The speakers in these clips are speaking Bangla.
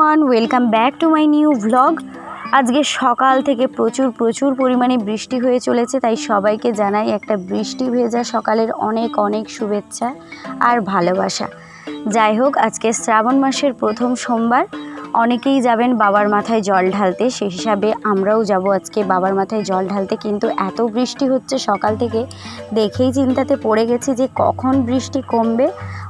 Everyone welcome back to my new vlog আজকে সকাল থেকে প্রচুর প্রচুর পরিমাণে বৃষ্টি হয়ে চলেছে, তাই সবাইকে জানাই একটা বৃষ্টি ভেজা সকালের অনেক অনেক শুভেচ্ছা আর ভালোবাসা। যাই হোক, আজকে শ্রাবণ মাসের প্রথম সোমবার অনেকেই যাবেন বাবার মাথায় জল ঢালতে সেই হিসাবে আমরাও যাব আজকে বাবার মাথায় জল ঢালতে। কিন্তু এত বৃষ্টি হচ্ছে সকাল থেকে, দেখেই চিন্তাতে পড়ে গেছি যে কখন বৃষ্টি কমবে,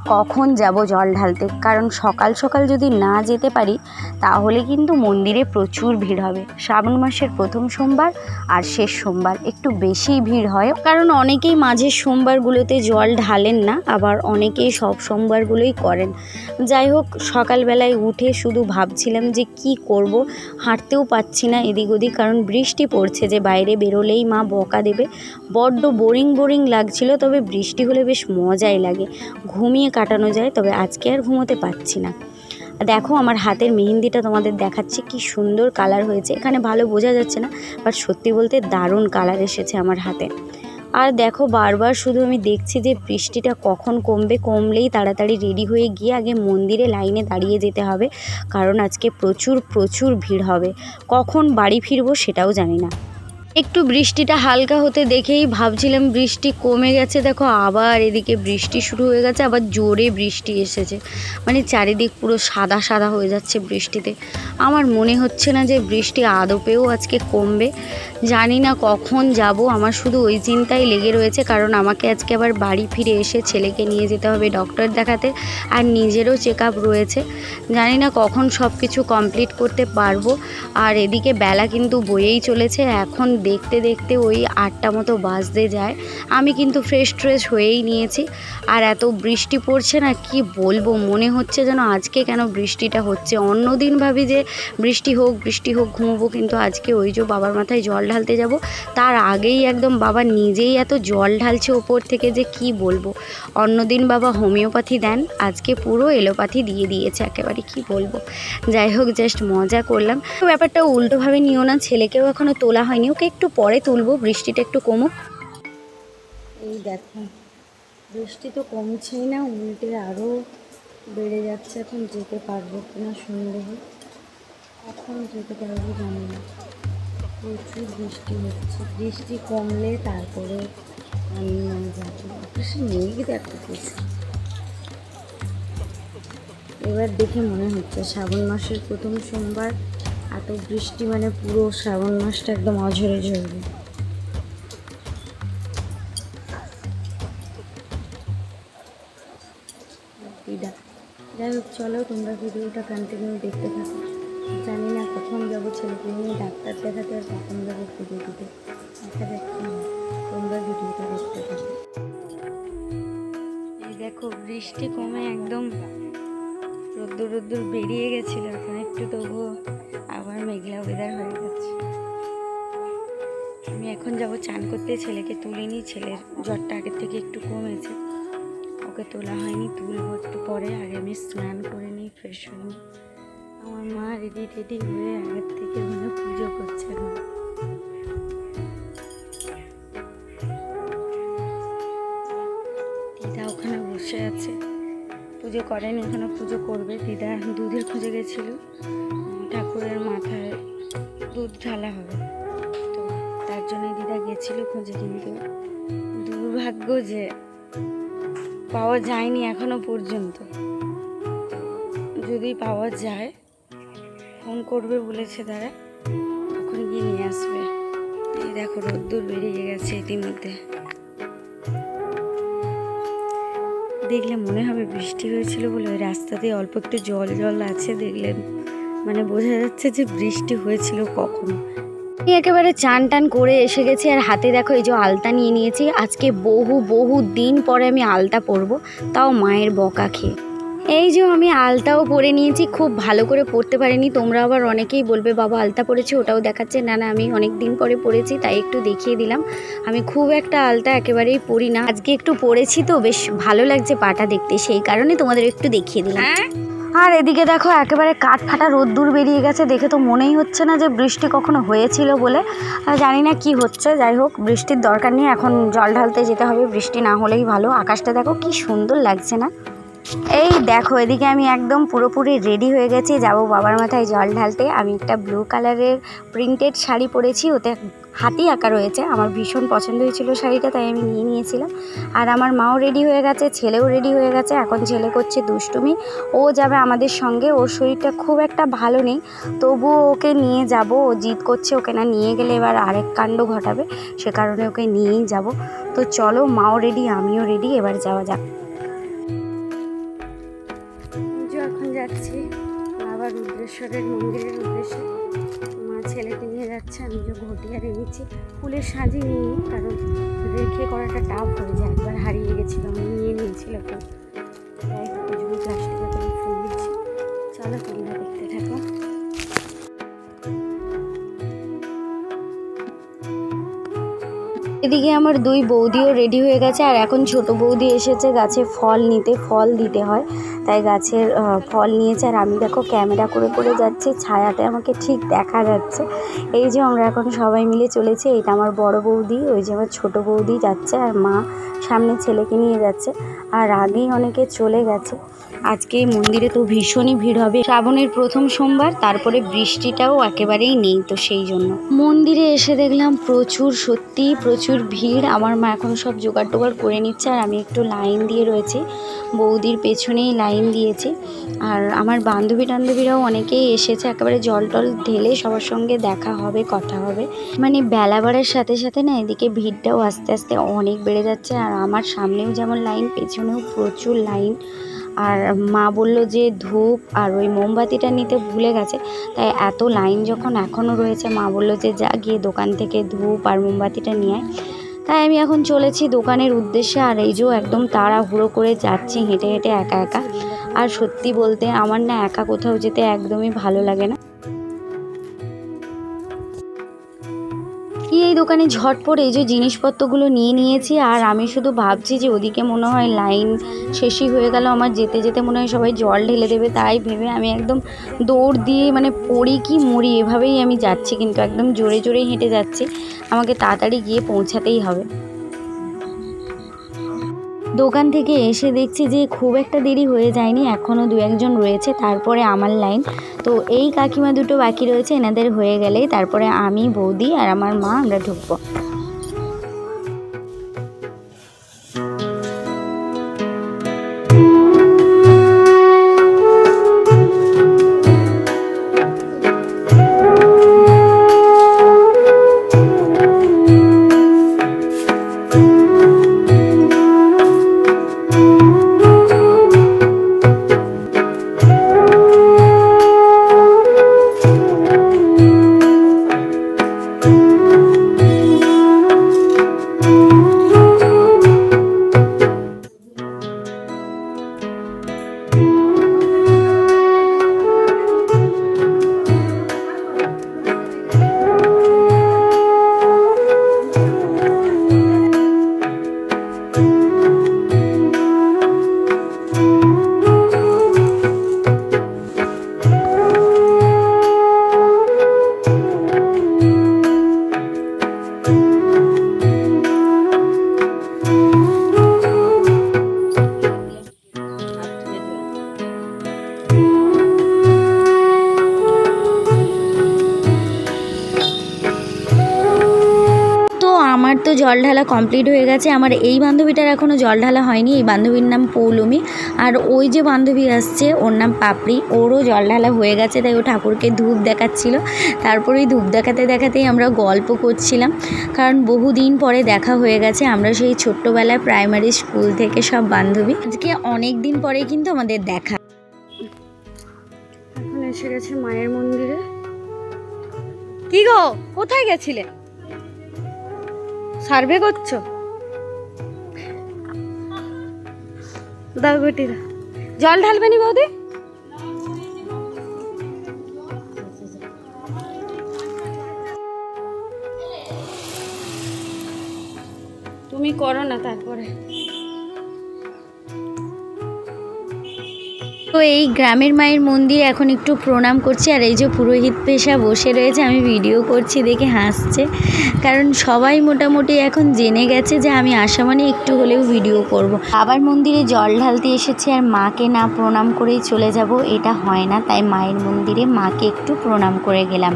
কখন যাব জল ঢালতে। কারণ সকাল সকাল যদি না যেতে পারি, তাহলে কিন্তু মন্দিরে প্রচুর ভিড় হবে। শ্রাবণ মাসের প্রথম সোমবার আর শেষ সোমবার, একটু বেশি ভিড় হয়। কারণ অনেকেই মাঝের সোমবারগুলোতে জল ঢালেন না, আবার অনেকেই সব সোমবারগুলোই করেন। যাই হোক, সকালবেলায় উঠে শুধু ভাবছিলাম যে কি করব, হাঁটতেও পাচ্ছি না এদিক ওদিক, কারণ বৃষ্টি পড়ছে যে বাইরে বেরোলেই মা বকা দেবে। বড্ড বোরিং বোরিং লাগছিল, তবে বৃষ্টি হলে বেশ মজাই লাগে। ঘুমিয়ে কাটানো যায়, তবে আজকে আর ঘুমোতে পারছি না। দেখো আমার হাতের মেহেন্দিটা তোমাদের দেখাচ্ছি, কি সুন্দর কালার হয়েছে। এখানে ভালো বোঝা যাচ্ছে না বাট সত্যি বলতে দারুণ কালার এসেছে আমার হাতে। আর দেখো বারবার শুধু আমি দেখছি যে বৃষ্টিটা কখন কমবে, কমলেই তাড়াতাড়ি রেডি হয়ে গিয়ে আগে মন্দিরে লাইনে দাঁড়িয়ে যেতে হবে। কারণ আজকে প্রচুর প্রচুর ভিড় হবে। কখন বাড়ি ফিরবো সেটাও জানি না। একটু বৃষ্টিটা হালকা হতে দেখেই ভাবছিলাম বৃষ্টি কমে গেছে। দেখো, আবার এদিকে বৃষ্টি শুরু হয়ে গেছে, আবার জোরে বৃষ্টি এসেছে। মানে চারিদিক পুরো সাদা সাদা হয়ে যাচ্ছে বৃষ্টিতে। আমার মনে হচ্ছে না যে বৃষ্টি আদপেও আজকে কমবে। জানি না কখন যাব, আমার শুধু ওই চিন্তাই লেগে রয়েছে। কারণ আমাকে আজকে আবার বাড়ি ফিরে এসে ছেলেকে নিয়ে যেতে হবে ডক্টর দেখাতে, আর নিজেরও চেক আপ রয়েছে। জানি না কখন সব কিছু কমপ্লিট করতে পারব। আর এদিকে বেলা কিন্তু বয়েই চলেছে, এখন দেখতে দেখতে ওই আটটা মতো বাজতে যায়। আমি কিন্তু ফ্রেশ ট্রেশ হয়েই নিয়েছি। আর এত বৃষ্টি পড়ছে না, কি বলব? মনে হচ্ছে যেন আজকে কেন বৃষ্টিটা হচ্ছে। অন্য দিন ভাবি যে বৃষ্টি হোক বৃষ্টি হোক, ঘুমবো, কিন্তু আজকে ওই যে বাবার মাথায় জল ঢালতে যাব, তার আগেই একদম বাবা নিজেই এত জল ঢালছে ওপর থেকে যে কি বলব? অন্যদিন বাবা হোমিওপ্যাথি দেন, আজকে পুরো এলোপ্যাথি দিয়ে দিয়েছে একেবারে, কি বলব? যাই হোক জাস্ট মজা করলাম। ব্যাপারটা উল্টোভাবে নিও না, ছেলেকেও এখনও তোলা হয়নি, ওকে একটু পরে তুলবো, বৃষ্টিটা একটু কমুক। এই দেখো, বৃষ্টি তো কমছেই না, উল্টে আরও বেড়ে যাচ্ছে, এখন যেতে পারব কিনা সন্দেহ। এখন যেতে পারব জানি না। প্রচুর বৃষ্টি হচ্ছে। বৃষ্টি কমলে তারপরে আমি মানে যাব আকাশে মেঘ দেখো কিছু। এবার দেখে মনে হচ্ছে, শ্রাবণ মাসের প্রথম সোমবার এত বৃষ্টি মানে পুরো শ্রাবণ মাসটা একদম অঝরে ঝরবে যাই হোক, চলো তোমরা ভিডিওটা কন্টিনিউ দেখতে থাকো। জানি না কখন যাব ছেলেকে নিয়ে ডাক্তার দেখাতে আর কখন যাব পুজো দিতে। দেখা যাক তোমরা ভিডিওটা দেখতে থাকো। এই দেখো, বৃষ্টি কমে একদম রোদ্দুর রোদ্দুর বেরিয়ে গেছিল এখন একটু তবুও আবার মেঘলা ওয়েদার হয়ে যাচ্ছে। আমি এখন যাব চান করতে, ছেলেকে তুলিনি ছেলের জ্বরটা আগের থেকে একটু কমেছে। ওকে তোলা হয়নি, তুলবো একটু পরে, আগে আমি স্নান করে নিই ফ্রেশ হয়ে নিই। আমার মা রেডি টেডি হয়ে আগের থেকে মানে পুজো করছে এখন। দিদা ওখানে বসে আছে। পুজো করেনি ওখানে পুজো করবে, দিদা দুধের খুঁজে গেছিল। ঠাকুরের মাথায় দুধ ঢালা হবে। তো তার জন্য দিদা গেছিল খুঁজে কিন্তু দুর্ভাগ্য যে পাওয়া যায়নি এখনও পর্যন্ত। যদি পাওয়া যায়, ফোন করবে বলেছে তারা, তখন গিয়ে নিয়ে আসবে। দেখো রোদ্দুর বেরিয়ে গেছে ইতিমধ্যে। দেখলে মনে হবে বৃষ্টি হয়েছিল বলে ওই রাস্তাতে অল্প একটু জল জল আছে দেখলে মানে বোঝা যাচ্ছে যে বৃষ্টি হয়েছিল কখন। আমি একেবারে চান টান করে এসে গেছি আর হাতে দেখো এই যে আলতা নিয়ে নিয়েছি। আজকে বহু বহু দিন পরে আমি আলতা পরবো, তাও মায়ের বকা খেয়ে। এই যে আমি আলতাও পরে নিয়েছি খুব ভালো করে পরতে পারিনি। তোমরা আবার অনেকেই বলবে বাবা আলতা পরেছি ওটাও দেখাচ্ছে। না না আমি অনেক দিন পরে পরেছি তাই একটু দেখিয়ে দিলাম। আমি খুব একটা আলতা একেবারেই পরি না। আজকে একটু পরেছি তো বেশ ভালো লাগছে পাটা দেখতে সেই কারণে তোমাদের একটু দেখিয়ে দিলাম। আর এদিকে দেখো একেবারে কাঠ ফাটা রোদ্দুর বেরিয়ে গেছে দেখে তো মনেই হচ্ছে না যে বৃষ্টি কখনো হয়েছিল বলে। আর জানি না কি হচ্ছে যাই হোক বৃষ্টির দরকার নেই এখন জল ঢালতে যেতে হবে বৃষ্টি না হলেই ভালো। আকাশটা দেখো কি সুন্দর লাগছে না। এই দেখো, এদিকে আমি একদম পুরোপুরি রেডি হয়ে গেছি। যাব বাবার মাথায় জল ঢালতে। আমি একটা ব্লু কালারের প্রিন্টেড শাড়ি পরেছি। ওতে হাতি আঁকা রয়েছে। আমার ভীষণ পছন্দ হয়েছিল শাড়িটা, তাই আমি নিয়ে নিয়েছিলাম। আর আমার মাও রেডি হয়ে গেছে, ছেলেও রেডি হয়ে গেছে। এখন ছেলে করছে দুষ্টুমি। ও যাবে আমাদের সঙ্গে। ওর শরীরটা খুব একটা ভালো নেই। তবুও ওকে নিয়ে যাব। ও জিদ করছে, ওকে না নিয়ে গেলে এবার আরেক কাণ্ড ঘটাবে। সে কারণে ওকে নিয়েই যাব। তো চলো, মাও রেডি আমিও রেডি এবার যাওয়া যাক। রুদ্রেশ্বরের মন্দিরের উদ্দেশ্যে মা ছেলেকে নিয়ে যাচ্ছে, আমি যে রেখেছি ফুলের সাজি নিই কারণ রেখে করাটা টাফ হয়ে যায়, একবার হারিয়ে গেছিল, আমি নিয়ে নিয়েছিল তো তাই এদিকে আমার দুই বৌদিও রেডি হয়ে গেছে, আর এখন ছোট বৌদি এসেছে গাছে ফল নিতে, ফল দিতে হয়। তাই গাছের ফল নিয়েছে, আর আমি দেখো ক্যামেরা করে করে যাচ্ছি, ছায়াতে আমাকে ঠিক দেখা যাচ্ছে। এই যে আমরা এখন সবাই মিলে চলেছি এটা আমার বড় বৌদি, ওই যে আমার ছোট বৌদি যাচ্ছে, আর মা সামনে ছেলেকে নিয়ে যাচ্ছে, আর আগেই অনেকে চলে গেছে। আজকে মন্দিরে তো ভীষণই ভিড় হবে। শ্রাবণের প্রথম সোমবার, তারপরে বৃষ্টিটাও একেবারেই নেই তো সেই জন্য। মন্দিরে এসে দেখলাম প্রচুর সত্যি, প্রচুর ভিড়। আমার মা এখন সব জোগাড় টোগাড় করে নিচ্ছে আর আমি একটু লাইন দিয়ে রয়েছি। বৌদির পেছনেই লাইন দিয়েছি। আর আমার বান্ধবী টান্ধবীরাও অনেকেই এসেছে, একেবারে জল টল ঢেলে সবার সঙ্গে দেখা হবে, কথা হবে। মানে বেলা বাড়ার সাথে সাথে না এদিকে ভিড়টাও আস্তে আস্তে অনেক বেড়ে যাচ্ছে। আর আমার সামনেও যেমন লাইন, পেছনেও প্রচুর লাইন। আর মা বলল যে ধূপ আর ওই মোমবাতিটা নিতে ভুলে গেছে, তাই এত লাইন যখন এখনও রয়েছে, মা বলল যে যা গিয়ে দোকান থেকে ধূপ আর মোমবাতিটা নিয়ে আয়। তাই আমি এখন চলেছি দোকানের উদ্দেশ্যে আর এই যে একদম তাড়াহুড়ো করে যাচ্ছি হেঁটে হেঁটে একা একা। আর সত্যি বলতে আমার না একা কোথাও যেতে একদমই ভালো লাগে না। এই দোকানে ঝটপট এই যে জিনিসপত্রগুলো নিয়ে নিয়েছি, আর আমি শুধু ভাবছি যে ওদিকে মনে হয় লাইন শেষই হয়ে গেল। আমার যেতে যেতে মনে হয় সবাই জল ঢেলে দেবে, তাই ভেবে আমি একদম দৌড় দিয়ে মানে পড়ি কি মরি, এভাবেই আমি যাচ্ছি, কিন্তু একদম জোরে জোরে হেঁটে যাচ্ছি। আমাকে তাড়াতাড়ি গিয়ে পৌঁছাতেই হবে। দোকান থেকে এসে দেখছি যে খুব একটা দেরি হয়ে যায়নি, এখনও দু একজন রয়েছে, তারপরে আমার লাইন। তো এই কাকিমা দুটো বাকি রয়েছে, এনাদের হয়ে গেলেই তারপরে আমি, বৌদি আর আমার মা আমরা ঢুকবো। তো জল ঢালা কমপ্লিট হয়ে গেছে। আমার এই বান্ধবীটার এখনও জল ঢালা হয়নি, এই বান্ধবীর নাম পৌলমি। আর ওই যে বান্ধবী আসছে, ওর নাম পাপড়ি। ওরও জল ঢালা হয়ে গেছে, তাই ও ঠাকুরকে ধূপ দেখাচ্ছিল। তারপরে ওই ধূপ দেখাতে দেখাতেই আমরা গল্প করছিলাম। কারণ বহুদিন পরে দেখা হয়ে গেছে, আমরা সেই ছোট্টবেলায় প্রাইমারি স্কুল থেকে সব বান্ধবী। আজকে অনেক দিন পরে কিন্তু আমাদের দেখা। এসে গেছে মায়ের মন্দিরে। কি গো, কোথায় গেছিলে? সার্ভে করছ? বেটি জল ঢালবে নি বৌদি? তুমি করো না তারপরে। তো এই গ্রামের মায়ের মন্দির এখন একটু প্রণাম করছি, আর এই যে পুরোহিত পেশা বসে রয়েছে, আমি ভিডিও করছি, দেখে হাসছে। কারণ সবাই মোটামুটি এখন জেনে গেছে যে আমি আসা মানে একটু হলেও ভিডিও করব। আবার মন্দিরে জল ঢালতে এসেছে, আর মাকে না প্রণাম করেই চলে যাব, এটা হয় না। তাই মায়ের মন্দিরে মাকে একটু প্রণাম করে গেলাম।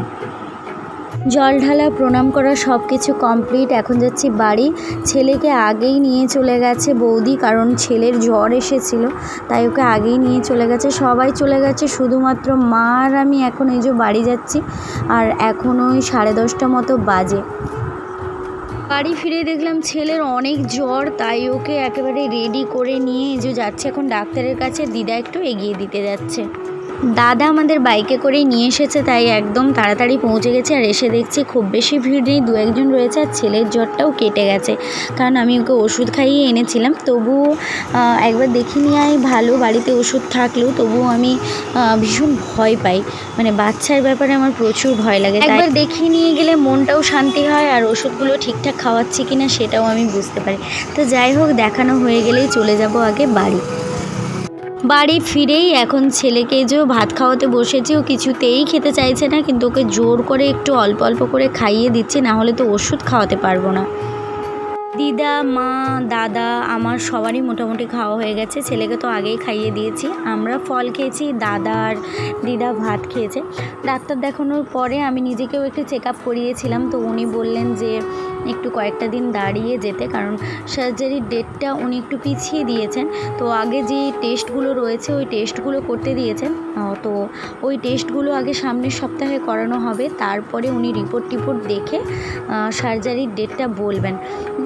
জল ঢালা, প্রণাম করা সব কিছু কমপ্লিট এখন যাচ্ছি বাড়ি। ছেলেকে আগেই নিয়ে চলে গেছে বৌদি, কারণ ছেলের জ্বর এসেছিল, তাই ওকে আগেই নিয়ে চলে গেছে। সবাই চলে গেছে, শুধুমাত্র মা আর আমি এখন এই যে বাড়ি যাচ্ছি, আর এখন ওই সাড়ে দশটা মতো বাজে। বাড়ি ফিরে দেখলাম ছেলের অনেক জ্বর, তাই ওকে একেবারে রেডি করে নিয়ে যে যাচ্ছে এখন ডাক্তারের কাছে। দিদা একটু এগিয়ে দিতে যাচ্ছে। দাদা আমাদের বাইকে করেই নিয়ে এসেছে তাই একদম তাড়াতাড়ি পৌঁছে গেছে আর এসে দেখছি খুব বেশি ভিড় নেই দু একজন রয়েছে আর ছেলের জ্বরটাও কেটে গেছে। কারণ আমি ওকে ওষুধ খাইয়ে এনেছিলাম আহ, একবার দেখে নিয়ে ভালো বাড়িতে ওষুধ থাকলেও তবুও আমি ভীষণ ভয় পাই। মানে বাচ্চার ব্যাপারে আমার প্রচুর ভয় লাগে একবার দেখিয়ে নিয়ে গেলে মনটাও শান্তি হয় আর ওষুধগুলো ঠিকঠাক খাওয়াচ্ছি কিনা সেটাও আমি বুঝতে পারি। তো যাই হোক দেখানো হয়ে গেলেই চলে যাব আগে বাড়ি। বাড়ি ফিরেই এখন ছেলেকে যে ভাত খাওয়াতে বসেছি, ও কিছুতেই খেতে চাইছে না, কিন্তু ওকে জোর করে একটু অল্প অল্প করে খাইয়ে দিচ্ছি, না হলে তো ওষুধ খাওয়াতে পারব না। দিদা, মা, দাদা, আমার সবারই মোটামুটি খাওয়া হয়ে গেছে, ছেলেকে তো আগেই খাইয়ে দিয়েছি। আমরা ফল খেয়েছি, দাদা আর দিদা ভাত খেয়েছে। ডাক্তার দেখানোর পরে আমি নিজেকেও একটু চেক আপ করিয়েছিলাম, তো উনি বললেন যে একটু কয়েকটা দিন দাঁড়িয়ে যেতে, কারণ সার্জারির ডেটটা উনি একটু পিছিয়ে দিয়েছেন। তো আগে যে টেস্টগুলো রয়েছে, ওই টেস্টগুলো করতে দিয়েছেন। তো ওই টেস্টগুলো আগে সামনের সপ্তাহে করানো হবে। তারপরে উনি রিপোর্ট টিপোর্ট দেখে সার্জারির ডেটটা বলবেন।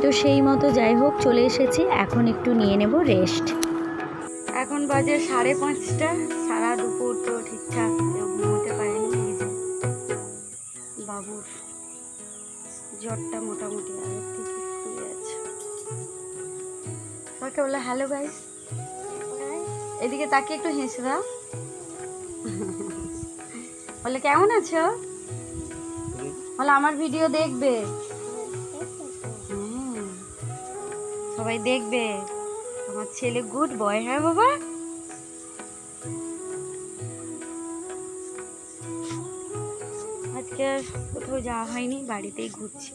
তো সেই মতো যাই হোক, চলে এসেছি। এখন একটু নিয়ে নেব রেস্ট এখন বাজে সাড়ে পাঁচটা। সারা দুপুর তো ঠিকঠাক ঘুমোতে পারেনি বাবুর জ্বরটা মোটামুটি আগের থেকে একটু আছে ওকে বলে হ্যালো গাইস এদিকে তাকে একটু হেসে দাও। বলে, কেমন আছো? বলে, আমার ভিডিও দেখবে। সবাই দেখবে। আমার ছেলে গুড বয় হ্যাঁ বাবা? আর কোথাও যাওয়া হয়নি, বাড়িতেই ঘুরছি।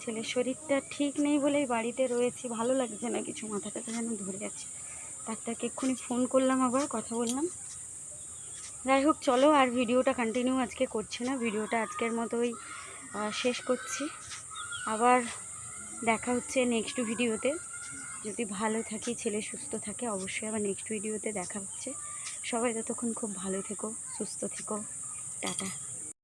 ছেলের শরীরটা ঠিক নেই বলেই বাড়িতে রয়েছি, ভালো লাগছে না, কিছু মাথাটা যেন ধরে যাচ্ছে। ডাক্তারকে এক্ষুনি ফোন করলাম আবার, কথা বললাম। যাই হোক, চলো আর ভিডিওটা কন্টিনিউ আজকে করছি না, ভিডিওটা আজকের মতোই শেষ করছি। আবার দেখা হচ্ছে নেক্সট ভিডিওতে। যদি ভালো থাকি, ছেলে সুস্থ থাকে, অবশ্যই আবার নেক্সট ভিডিওতে দেখা হচ্ছে। সবাই ততক্ষণ খুব ভালো থেকো, সুস্থ থেকো। টাটা।